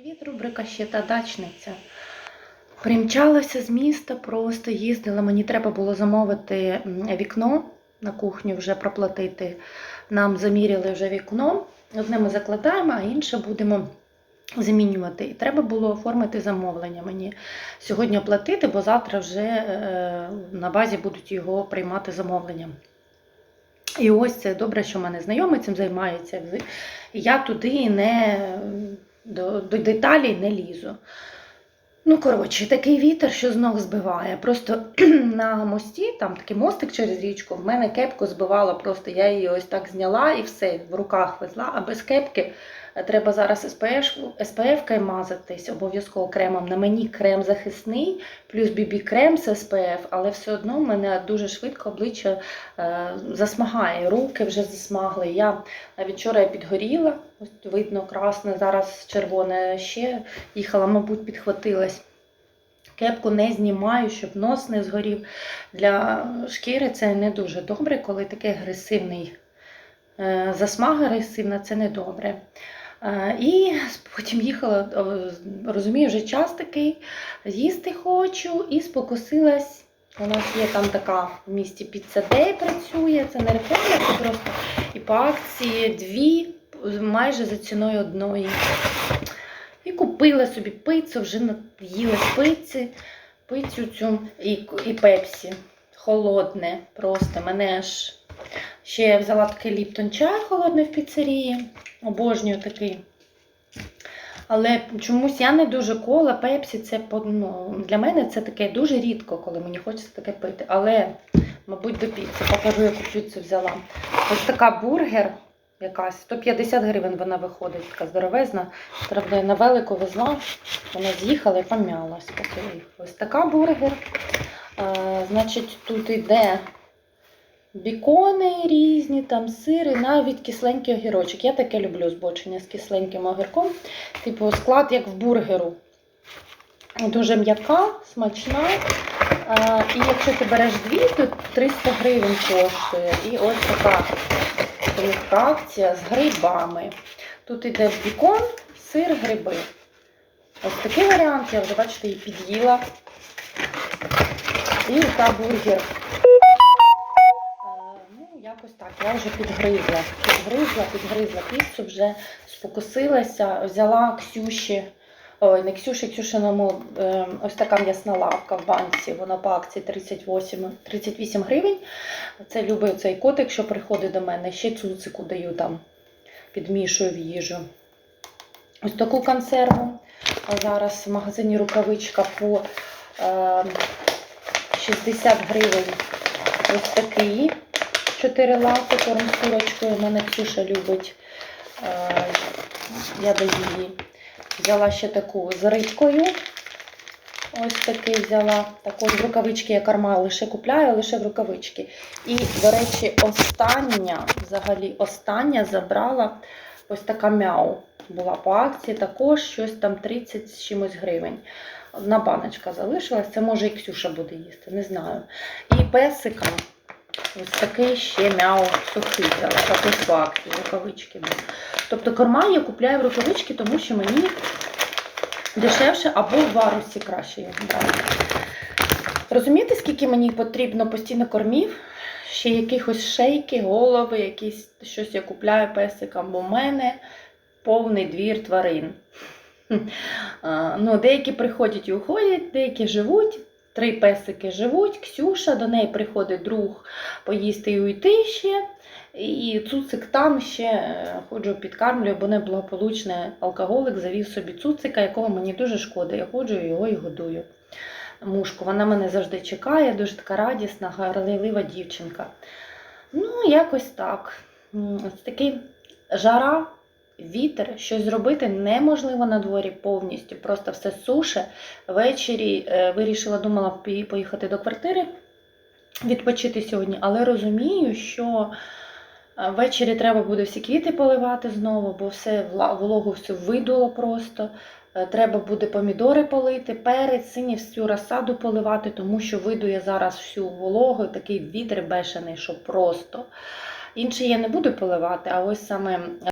Привіт, рубрика ще та дачниця. Примчалася з міста, просто їздила. Мені треба було замовити вікно на кухню, вже проплатити. Нам заміряли вже вікно. Одне ми закладаємо, а інше будемо замінювати. І треба було оформити замовлення мені сьогодні оплатити, бо завтра вже е, на базі будуть його приймати замовлення. І ось це добре, що в мене знайомий цим займається. Я туди не до, до деталей не лізу. Ну, коротше, такий вітер, що з ног збиває. Просто на мості, там такий мостик через річку, в мене кепку збивала, просто я її ось так зняла і все, в руках везла, а без кепки е, треба зараз СПФ, СПФ мазатись, обов'язково кремом. На мені крем захисний, плюс бібі-крем з СПФ, але все одно мене дуже швидко обличчя е, засмагає, руки вже засмагли. Я навіть вчора я підгоріла, ось видно красне, зараз червоне ще їхала, мабуть, підхватилась. Кепку не знімаю, щоб нос не згорів. Для шкіри це не дуже добре, коли такий агресивний е, засмага агресивна, це не добре. Е, І потім їхала, розумію, вже час такий, їсти хочу і спокусилась. У нас є там така в місті Pizza Day працює, це не реклама, це просто і по акції дві майже за ціною одної. І купила собі пиццу, вже наїлась пицці, пицю цю і, і пепсі. Холодне просто. Мене аж ще я взяла такий ліптон чай холодний в піцерії. Обожнюю такий. Але чомусь я не дуже кола, пепсі це ну, для мене це таке дуже рідко, коли мені хочеться таке пити. Але, мабуть, до піци. Покажу, яку піцу взяла. Ось така бургер якась. 150 гривень вона виходить, така здоровезна. Правда, я на велику везла, вона з'їхала і пом'ялась. Ось така бургер. А, значить, тут йде бікони різні, там сири, навіть кисленький огірочок. Я таке люблю збочення з кисленьким огірком. Типу склад як в бургеру. Дуже м'яка, смачна. А, і якщо ти береш дві, то 300 гривень коштує. І ось така велика акція з грибами. Тут іде бікон, сир, гриби. Ось такий варіант, я вже бачите, її під'їла. І та бургер. Е, Ну, якось так, я вже підгризла. Підгризла, підгризла піцу, вже спокусилася, взяла Ксюші. Ой, не Ксюші, Ксюшиному е, ось така м'ясна лавка в банці. Вона по акції 38, 38 гривень. Це любить цей котик, що приходить до мене. Ще цуцику даю там, підмішую в їжу. Ось таку консерву. А зараз в магазині рукавичка по е, 60 гривень. Ось такий. 4 лапи корм з мене Ксюша любить. Е, я даю її. Взяла ще таку з рибкою. Ось такий взяла. Також рукавички я карма лише купляю, лише в рукавички. І, до речі, остання, взагалі, остання забрала ось така мяу. Була по акції, також щось там 30 з чимось гривень. Одна баночка залишилась, це може і Ксюша буде їсти, не знаю. І песика ось такий ще мяу сухий взяла, акції, рукавички. Тобто корма я купляю в рукавички, тому що мені дешевше або в варусі краще. Розумієте, скільки мені потрібно постійно кормів? Ще якихось шейки, голови, якісь щось я купляю песикам, бо в мене повний двір тварин. Ну, деякі приходять і уходять, деякі живуть. Три песики живуть. Ксюша, до неї приходить друг поїсти і уйти ще. І цуцик там ще е, ходжу, підкармлюю, бо неблагополучний алкоголик завів собі цуцика, якого мені дуже шкода. Я ходжу його і годую. Мушку, вона мене завжди чекає, дуже така радісна, гарлива дівчинка. Ну, якось так. Ось такий жара, вітер, щось зробити неможливо на дворі повністю. Просто все суше. Ввечері е, вирішила, думала поїхати до квартири відпочити сьогодні, але розумію, що е, ввечері треба буде всі квіти поливати знову, бо все вологу всю видуло просто. Е, Треба буде помідори полити, перець, сині всю розсаду поливати, тому що видує зараз всю вологу, такий вітер бешений, що просто. Інші я не буду поливати, а ось саме